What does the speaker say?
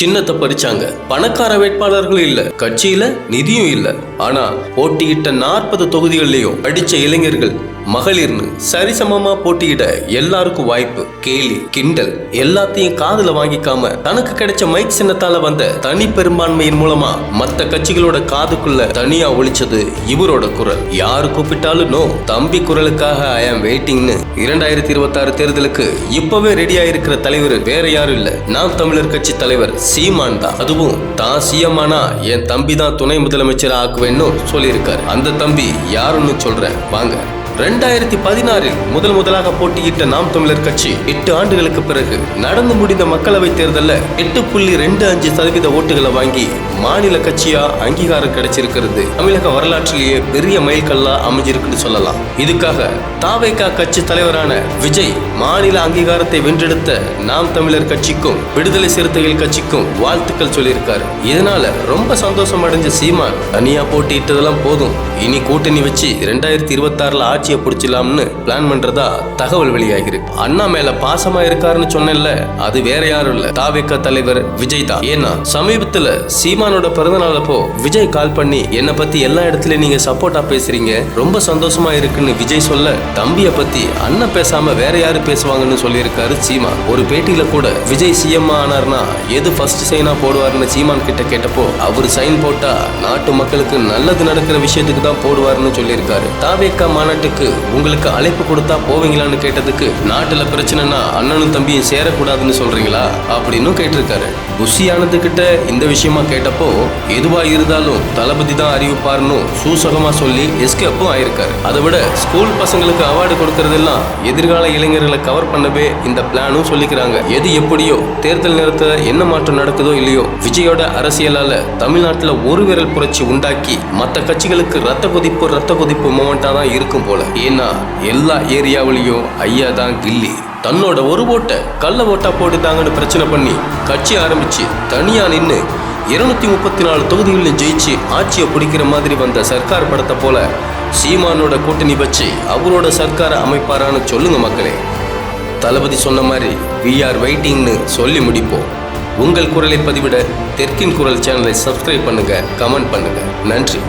சின்னத்தை பறிச்சாங்க பணக்கார வேட்பாளர்கள் இல்ல. கட்சியில நிதியும் இல்ல. ஆனா போட்டியிட்ட நாற்பது தொகுதிகளிலையும் படிச்ச இளைஞர்கள் மகளிர்னு சரிசமமா போட்டியிட எல்லாருக்கும் வாய்ப்பு. கேலி கிண்டல் எல்லாத்தையும் காதுல வாங்கிக்காம தனக்கு கிடைச்ச மைக் சின்னத்தால வந்த தனி பெரும்பான்மையின் மூலமா மத்த கட்சிகளோட காதுக்குள்ள தனியா ஒழிச்சது இவரோட குரல். யாரு கூப்பிட்டாலும் நோ தம்பி குரலுக்காக ஐ ஆம் வெயிட்டிங்னு இரண்டாயிரத்தி இருபத்தி ஆறு தேர்தலுக்கு இப்பவே ரெடியா இருக்கிற தலைவர் வேற யாரும் இல்ல. நாம் தமிழர் கட்சி தலைவர் சீமான் தான் அதுவும் தான் சிஎம்மானா என் தம்பி தான் துணை முதலமைச்சர் ஆக்குவேன்னு சொல்லியிருக்காரு. அந்த தம்பி யாருன்னு சொல்றேன். வாங்க. ரெண்டாயிரத்தி பதினாறில் முதல் முதலாக போட்டியிட்ட நாம் தமிழர் கட்சி எட்டு ஆண்டுகளுக்கு பிறகு நடந்து முடிந்த மக்களவை தேர்தலில் எட்டு புள்ளி ரெண்டு அஞ்சு சதவீத ஓட்டுகளை வாங்கி மாநில கட்சியா அங்கீகாரம் கிடைச்சிருக்கிறது. தமிழக வரலாற்றிலேயே பெரிய மைல்கல்லா அமைஞ்சிருக்குன்னு சொல்லலாம். இதுக்காக தாவேகா கட்சி தலைவரான விஜய் மாநில அங்கீகாரத்தை வென்றெடுத்த நாம் தமிழர் கட்சிக்கும் விடுதலை சிறுத்தைகள் கட்சிக்கும் வாழ்த்துக்கள் சொல்லியிருக்காரு. இதனால ரொம்ப சந்தோஷம் அடைஞ்ச சீமான் தனியா போட்டியிட்டதெல்லாம் போதும். இனி கூட்டணி வச்சு ரெண்டாயிரத்தி இருபத்தி ஆறுல ஆட்சியை பிடிச்சலாம்னு பிளான் பண்றதா தகவல் வெளியாகிருக்கு அண்ணா மேல பாசமா இருக்காருன்னு சொன்னேன்ல அது வேற யாரும் இல்ல. தாவேக்கா தலைவர் விஜய் தான். ஏன்னா சமீபத்துல சீமானோட பிறந்தநாள் அப்போ விஜய் கால் பண்ணி என்னை பத்தி எல்லா இடத்துலயும் நீங்க சப்போர்ட்டா பேசுறீங்க. ரொம்ப சந்தோஷமா இருக்குன்னு விஜய் சொல்ல தம்பிய பத்தி அண்ணன் பேசாம வேற யாரு பேசுவாங்கன்னு சொல்லியிருக்காரு சீமா. ஒரு பேட்டியில கூட விஜய் சிஎம் ஆனார்னா எது ஃபர்ஸ்ட் சைனா போடுவாருன்னு சீமான் கிட்ட கேட்டப்போ அவர் சைன் போட்டா நாட்டு மக்களுக்கு நல்லது நடக்கிற விஷயத்துக்கு தான் போடுவாருன்னு சொல்லியிருக்காரு. தாவேக்கா மாநாட்டுக்கு உங்களுக்கு அழைப்பு கொடுத்தா போவீங்களான்னு கேட்டதுக்கு நாட்டில் பிரச்சனைனா அண்ணனும் தம்பியும் சேரக்கூடாதுன்னு சொல்றீங்களா? அப்படின்னு கேட்டிருக்காரு. புஷி ஆனது கிட்ட இந்த விஷயமா கேட்டப்போ எதுவா இருந்தாலும் தளபதி தான் அறிவிப்பாருன்னு சூசகமா சொல்லி எஸ்கேப்பும் ஆயிருக்காரு. அதை விட ஸ்கூல் பசங்களுக்கு அவார்டு கொடுக்கறதெல்லாம் எதிர்கால இளைஞர்களை கவர் பண்ணவே இந்த பிளானும் சொல்லிக்கிறாங்க. எது எப்படியோ தேர்தல் நேரத்தில் என்ன மாற்றம் நடக்குதோ இல்லையோ விஜயோட அரசியலால தமிழ்நாட்டில் ஒரு விரல் புரட்சி உண்டாக்கி மற்ற கட்சிகளுக்கு ரத்த கொதிப்பு ரத்த கொதிப்பு மூமெண்ட்டாக தான் இருக்கும் போல. ஏன்னா எல்லா ஏரியாவிலையும் ஐயா தான் கில்லி. தன்னோட ஒரு ஓட்டை கள்ள ஓட்டா போட்டுட்டாங்கன்னு பிரச்சனை பண்ணி கட்சி ஆரம்பிச்சு தனியா நின்று இருநூத்தி முப்பத்தி நாலு தொகுதிகளில் ஜெயிச்சு ஆட்சியை பிடிக்கிற மாதிரி வந்த சர்க்கார் படத்தை போல சீமானோட கூட்டணி வச்சு அவரோட சர்க்காரை அமைப்பாரான்னு சொல்லுங்க மக்களே. தளபதி சொன்ன மாதிரி வி ஆர் வெயிட்டிங்னு சொல்லி முடிப்போம். உங்கள் குரலை பதிவிட தெற்கின் குரல் சேனலை சப்ஸ்கிரைப் பண்ணுங்க கமெண்ட் பண்ணுங்க. நன்றி.